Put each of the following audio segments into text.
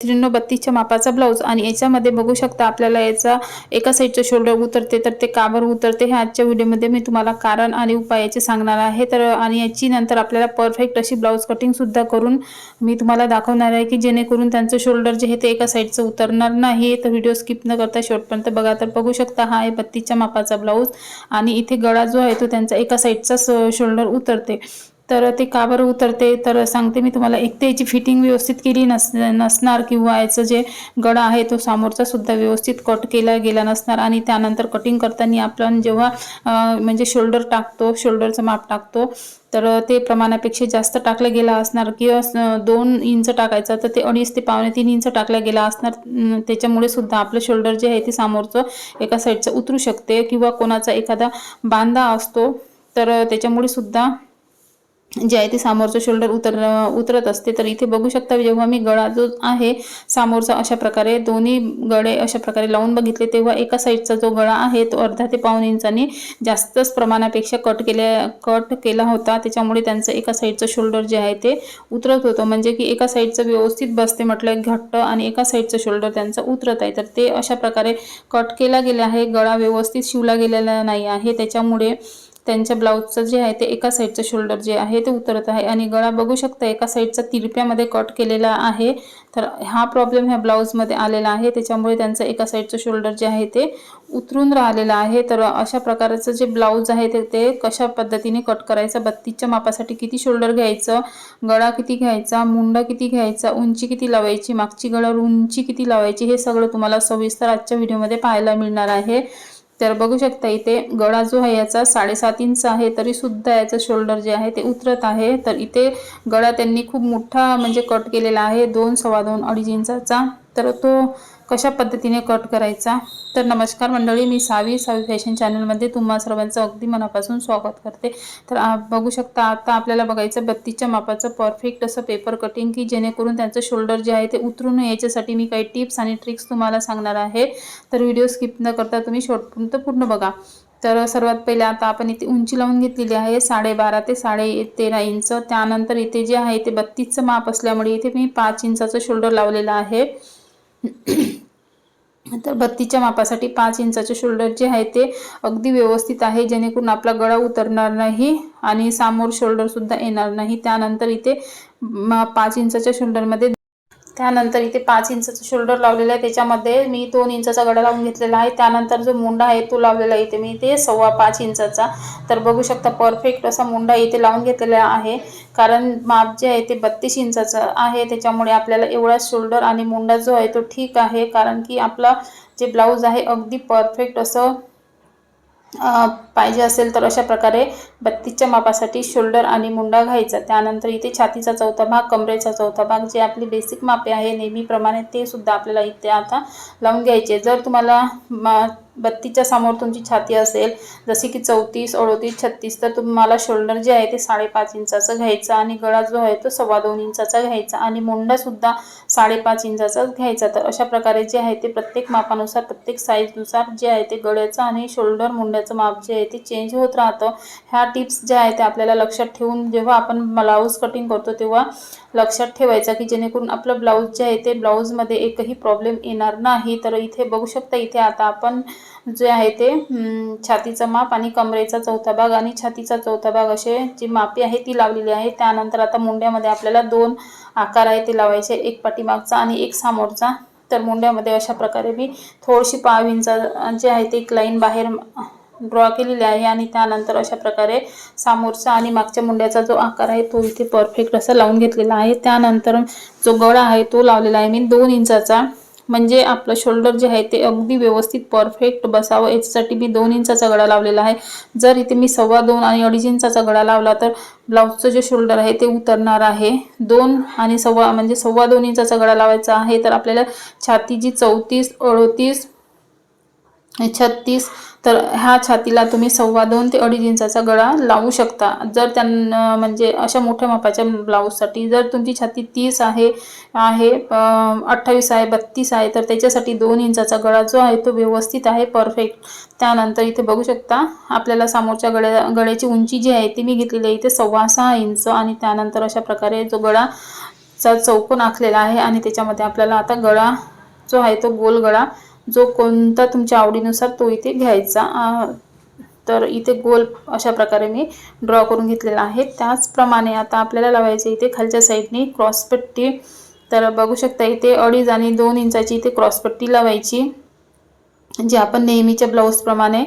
त्रिनो बत्तीसच्या मापाचा ब्लाऊज आणि याच्यामध्ये बघू शकता आपल्याला याचा एका साईडचं शोल्डर उतरते तर ते काबर उतरते हे आजच्या व्हिडिओमध्ये मी तुम्हाला कारण आणि उपायाचे सांगणार आहे. तर आणि याची नंतर आपल्याला परफेक्ट अशी ब्लाऊज कटिंगसुद्धा करून मी तुम्हाला दाखवणार आहे की जेणेकरून त्यांचं शोल्डर जे आहे ते एका साईडचं उतरणार नाही. तर व्हिडिओ स्किप न करता शेवटपर्यंत बघा. तर बघू शकता हा आहे बत्तीसच्या मापाचा ब्लाऊज आणि इथे गळा जो आहे तो त्यांचा एका साईडचा शोल्डर उतरते. तर ते का बरं उतरते? तर सांगते मी तुम्हाला एक तर याची फिटिंग व्यवस्थित केली नस नसणार किंवा याचं जे गळा आहे तो समोरचा सुद्धा व्यवस्थित कट केला गेला नसणार आणि त्यानंतर कटिंग करताना आपण जेव्हा म्हणजे शोल्डर टाकतो शोल्डरचं माप टाकतो तर ते प्रमाणापेक्षा जास्त टाकलं गेलं असणार किंवा दोन इंच टाकायचं तर ते अडीच ते पावणे तीन इंच टाकलं गेलं असणार. त्याच्यामुळे सुद्धा आपलं शोल्डर जे आहे ते समोरचं एका साईडचं उतरू शकते किंवा कोणाचा एखादा बांधा असतो तर त्याच्यामुळे सुद्धा जे आहे ते समोरचं शोल्डर उतर उतरत असते. तर इथे बघू शकता जेव्हा मी गळा जो आहे समोरचा अशा प्रकारे दोन्ही गळे अशा प्रकारे लावून बघितले तेव्हा एका साईडचा जो गळा आहे तो अर्धा ते पाऊन इंचाने जास्तच प्रमाणापेक्षा कट केल्या कट केला होता. त्याच्यामुळे त्यांचं एका साईडचं शोल्डर जे आहे ते उतरत होतं. म्हणजे की एका साईडचं व्यवस्थित बसते म्हटलं घट्ट आणि एका साईडचं शोल्डर त्यांचं उतरत आहे. तर ते अशा प्रकारे कट केला गेला आहे. गळा व्यवस्थित शिवला गेलेला नाही आहे. त्याच्यामुळे त्यांच्या ब्लाऊजचं जे आहे ते एका साईडचं शोल्डर जे आहे ते उतरत आहे. आणि गळा बघू शकता एका साईडचा तिरप्यामध्ये कट केलेला आहे. तर हा प्रॉब्लेम ह्या ब्लाऊजमध्ये आलेला आहे. त्याच्यामुळे त्यांचं एका साईडचं शोल्डर जे आहे ते उतरून राहिलेलं आहे. तर अशा प्रकारचं जे ब्लाऊज आहे ते ते कशा पद्धतीने कट करायचं बत्तीसच्या मापासाठी किती शोल्डर घ्यायचं गळा किती घ्यायचा मुंडा किती घ्यायचा उंची किती लावायची मागची गळावर उंची किती लावायची हे सगळं तुम्हाला सविस्तर आजच्या व्हिडिओमध्ये पाहायला मिळणार आहे. तर बघू शकता इथे गळा जो आहे याचा साडेसात इंच आहे तरी सुद्धा याचं शोल्डर जे आहे ते उतरत आहे. तर इथे गळा त्यांनी खूप मोठा म्हणजे कट केलेला आहे दोन सव्वा दोन अडीच इंचाचा. तर तो कशा पद्धतीने कट करायचा? तर नमस्कार मंडळी मी सावी सावी फॅशन चॅनलमध्ये तुम्हा सर्वांचं अगदी मनापासून स्वागत करते. तर बघू शकता आता आपल्याला बघायचं बत्तीसच्या मापाचं परफेक्ट असं पेपर कटिंग की जेणेकरून त्यांचं शोल्डर जे आहे ते उतरून याच्यासाठी मी काही टिप्स आणि ट्रिक्स तुम्हाला सांगणार आहे. तर व्हिडिओ स्किप न करता तुम्ही शॉर्टपर्यंत पूर्ण बघा. तर सर्वात पहिले आता आपण इथे उंची लावून घेतलेली आहे साडेबारा ते साडे तेरा इंच. त्यानंतर इथे जे आहे ते बत्तीसचं माप असल्यामुळे इथे मी पाच इंचाचं शोल्डर लावलेलं आहे. तर बत्तीच्या मापासाठी पाच इंचाचे शोल्डर जे आहे ते अगदी व्यवस्थित आहे. जेणेकरून आपला गळा उतरणार नाही आणि समोर शोल्डरसुद्धा येणार नाही. त्यानंतर इथे पाच इंचाच्या शोल्डरमध्ये त्यानंतर इथे पाच इंचाचं शोल्डर लावलेलं आहे. त्याच्यामध्ये मी दोन इंचाचा गडा लावून घेतलेला आहे. त्यानंतर जो मुंडा आहे तो लावलेला आहे इथे मी. इथे सव्वा पाच इंचाचा. तर बघू शकता परफेक्ट असा मुंडा इथे लावून घेतलेला आहे. कारण माप जे आहे ते बत्तीस इंचाचं आहे. त्याच्यामुळे आपल्याला एवढा शोल्डर आणि मुंडा जो आहे तो ठीक आहे. कारण की आपला जे ब्लाऊज आहे अगदी परफेक्ट असं पाहिजे असेल तर अशा प्रकारे बत्तीसच्या मापासाठी शोल्डर आणि मुंडा घ्यायचा. त्यानंतर इथे छातीचा चौथा भाग कमरेचा चौथा भाग जे आपली बेसिक मापे आहे नेहमीप्रमाणे ते सुद्धा आपल्याला इथे आता लावून घ्यायचे. जर तुम्हाला बत्तीच्या समोर तुमची छाती असेल जसे की चौतीस अडोतीस छत्तीस तर तुम्हाला शोल्डर जे आहे ते साडेपाच इंचाचं घ्यायचं आणि गळा जो आहे तो सव्वा दोन इंचाचा घ्यायचा आणि मुंडासुद्धा साडेपाच इंचाचाच घ्यायचा. तर अशा प्रकारे जे आहे ते प्रत्येक मापानुसार प्रत्येक साईजनुसार जे आहे ते गळ्याचं आणि शोल्डर मुंड्याचं माप जे आहे ते चेंज होत राहतं. ह्या टिप्स ज्या आहेत ते आपल्याला लक्षात ठेवून जेव्हा आपण ब्लाऊज कटिंग करतो तेव्हा लक्षात ठेवायचा की जेणेकरून आपलं ब्लाऊज जे आहे ते ब्लाऊजमध्ये एकही प्रॉब्लेम येणार नाही. तर इथे बघू शकता इथे आता आपण जे आहे ते छातीचं माप आणि कमरेचा चौथा भाग आणि छातीचा चौथा भाग असे जी मापी आहे ती लावलेली आहे. त्यानंतर आता मुंड्यामध्ये आपल्याला दोन आकार आहे ते लावायचे एक पाठीमागचा आणि एक समोरचा. तर मुंड्यामध्ये अशा प्रकारे मी थोडीशी पाव इंचा जे आहे ते एक लाईन बाहेर ड्रॉ केलेली आहे आणि त्यानंतर अशा प्रकारे समोरचा आणि मागच्या मुंड्याचा जो आकार आहे तो इथे परफेक्ट असा लावून घेतलेला आहे. त्यानंतर जो गळा आहे तो लावलेला आहे. मी दोन इंचाचा. म्हणजे आपलं शोल्डर जे आहे ते अगदी व्यवस्थित परफेक्ट बसावं. याच्यासाठी मी दोन इंचाचा गळा लावलेला आहे. जर इथे मी सव्वा दोन आणि अडीच इंचाचा गळा लावला तर ब्लाऊजचं जे शोल्डर आहे ते उतरणार आहे. दोन आणि सव्वा म्हणजे सव्वा दोन इंचाचा गळा लावायचा आहे. तर आपल्याला छाती जी चौतीस अडतीस छत्तीस तर ह्या छातीला तुम्ही सव्वा दोन ते अडीच इंचाचा गळा लावू शकता. जर त्यांना म्हणजे अशा मोठ्या मापाच्या ब्लाऊजसाठी जर तुमची छाती तीस आहे आहे अठ्ठावीस आहे बत्तीस आहे तर त्याच्यासाठी दोन इंचाचा गळा जो आहे तो व्यवस्थित आहे परफेक्ट त्यानंतर इथे बघू शकता आपल्याला समोरच्या गळ्या गळ्याची उंची जी आहे ती मी घेतलेली आहे इथे सव्वा सहा इंच आणि त्यानंतर अशा प्रकारे जो गळाचा चौकोन आखलेला आहे आणि त्याच्यामध्ये आपल्याला आता गळा जो आहे तो गोल गळा जो कोणता तुमच्या आवडीनुसार तो इथे घ्यायचा. तर इथे गोल अशा प्रकारे मी ड्रॉ करून घेतलेला आहे. त्याचप्रमाणे आता आपल्याला लावायचे इथे खालच्या साईडने क्रॉसपट्टी तर बघू शकता इथे अडीच आणि दोन इंचाची इथे क्रॉसपट्टी लावायची. जे आपण नेहमीच्या ब्लाऊजप्रमाणे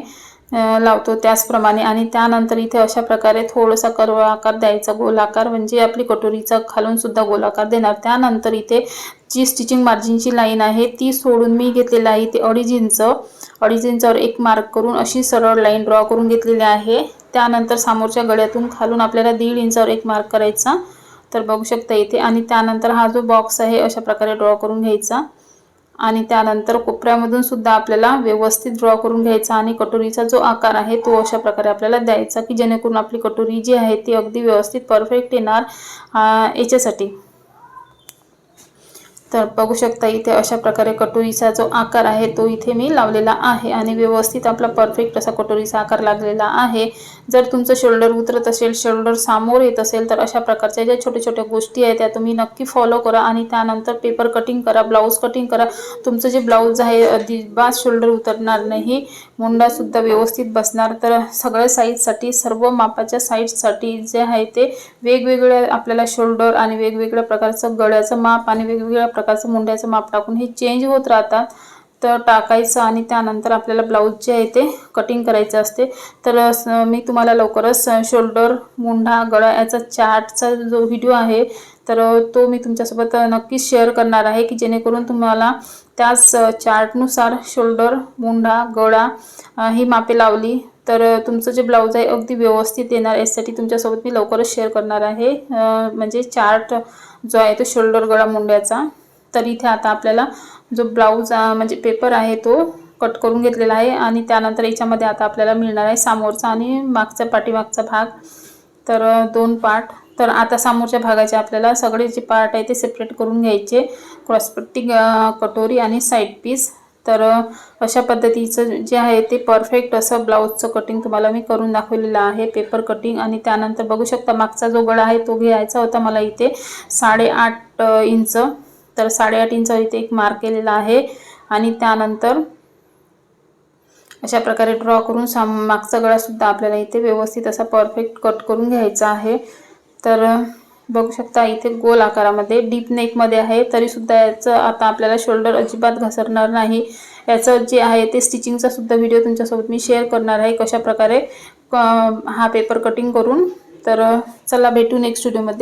लावतो त्याचप्रमाणे. आणि त्यानंतर इथे अशा प्रकारे थोडासा कर्व आकार द्यायचा गोलाकार म्हणजे आपली कटोरीचा खालून सुद्धा गोलाकार देणार. त्यानंतर इथे जी स्टिचिंग मार्जिनची लाईन आहे ती सोडून मी घेतलेलं आहे ते अडीच इंच अडीच इंचावर एक मार्क करून अशी सरळ लाईन ड्रॉ करून घेतलेली आहे. त्यानंतर समोरच्या गळ्यातून खालून आपल्याला दीड इंचावर एक मार्क करायचा. तर बघू शकता इथे. आणि त्यानंतर हा जो बॉक्स आहे अशा प्रकारे ड्रॉ करून घ्यायचा. आणि त्यानंतर कोपऱ्यामधून सुद्धा आपल्याला व्यवस्थित ड्रॉ करून घ्यायचा आणि कटोरीचा जो आकार आहे तो अशा प्रकारे आपल्याला द्यायचा की जेणेकरून आपली कटोरी जी आहे ती अगदी व्यवस्थित परफेक्ट येणार याच्यासाठी. तर बघू शकता इथे अशा प्रकारे कटोरीचा जो आकार आहे तो इथे मी लावलेला आहे आणि व्यवस्थित आपला परफेक्ट असा कटोरीचा आकार लागलेला आहे. जर तुमचं शोल्डर उतरत असेल शोल्डर सामोर येत असेल तर अशा प्रकारच्या ज्या छोट्या छोट्या गोष्टी आहेत त्या तुम्ही नक्की फॉलो करा आणि त्यानंतर पेपर कटिंग करा ब्लाऊज कटिंग करा. तुमचं जे ब्लाऊज आहे अजिबात शोल्डर उतरणार नाही. मुंडासुद्धा व्यवस्थित बसणार. तर सगळ्या साईजसाठी सर्व मापाच्या साईजसाठी जे आहे ते वेगवेगळ्या आपल्याला शोल्डर आणि वेगवेगळ्या प्रकारचं गळ्याचं माप आणि वेगवेगळ्या प्रकारचं मुंड्याचं माप टाकून हे चेंज होत राहतात. तर टाकायचं आणि त्यानंतर आपल्याला ब्लाऊज जे आहे ते कटिंग करायचं असते. तर मी तुम्हाला लवकरच शोल्डर मुंढा गळा याचा चार्टचा जो व्हिडिओ आहे तर तो मी तुमच्यासोबत नक्कीच शेअर करणार आहे की जेणेकरून तुम्हाला त्याच चार्टनुसार शोल्डर मुंढा गळा ही मापे लावली. तर तुमचं जे ब्लाऊज आहे अगदी व्यवस्थित येणार यासाठी तुमच्यासोबत मी लवकरच शेअर करणार आहे. म्हणजे चार्ट जो आहे तो शोल्डर गळा मुंड्याचा तर इथे आता आपल्याला जो ब्लाऊज म्हणजे पेपर आहे तो कट करून घेतलेला आहे आणि त्यानंतर याच्यामध्ये आता आपल्याला मिळणार आहे समोरचा आणि मागचा पाठीमागचा भाग. तर दोन पार्ट तर आता समोरच्या भागाचे आपल्याला सगळे जे पार्ट आहे ते सेपरेट करून घ्यायचे. क्रॉसपट्टी कटोरी आणि साईड पीस तर अशा पद्धतीचं जे आहे ते परफेक्ट असं ब्लाऊजचं कटिंग तुम्हाला मी करून दाखवलेलं आहे. पेपर कटिंग आणि त्यानंतर बघू शकता मागचा जो गळा आहे तो घ्यायचा होता मला इथे साडेआठ इंच तर साडेआठ इंच इथे एक मार्क केलेला आहे. आणि त्यानंतर अशा प्रकारे ड्रॉ करून साम मागचा गळासुद्धा आपल्याला इथे व्यवस्थित असा परफेक्ट कट करून घ्यायचा आहे. तर बघू शकता इथे गोल आकारामध्ये डीप नेकमध्ये आहे. तरीसुद्धा याचं आता आपल्याला शोल्डर अजिबात घसरणार नाही. याचं जे आहे ते स्टिचिंगचा सुद्धा व्हिडिओ तुमच्यासोबत मी शेअर करणार आहे. कशा प्रकारे क- हा पेपर कटिंग करून. तर चला भेटू नेक्स्ट व्हिडिओमध्ये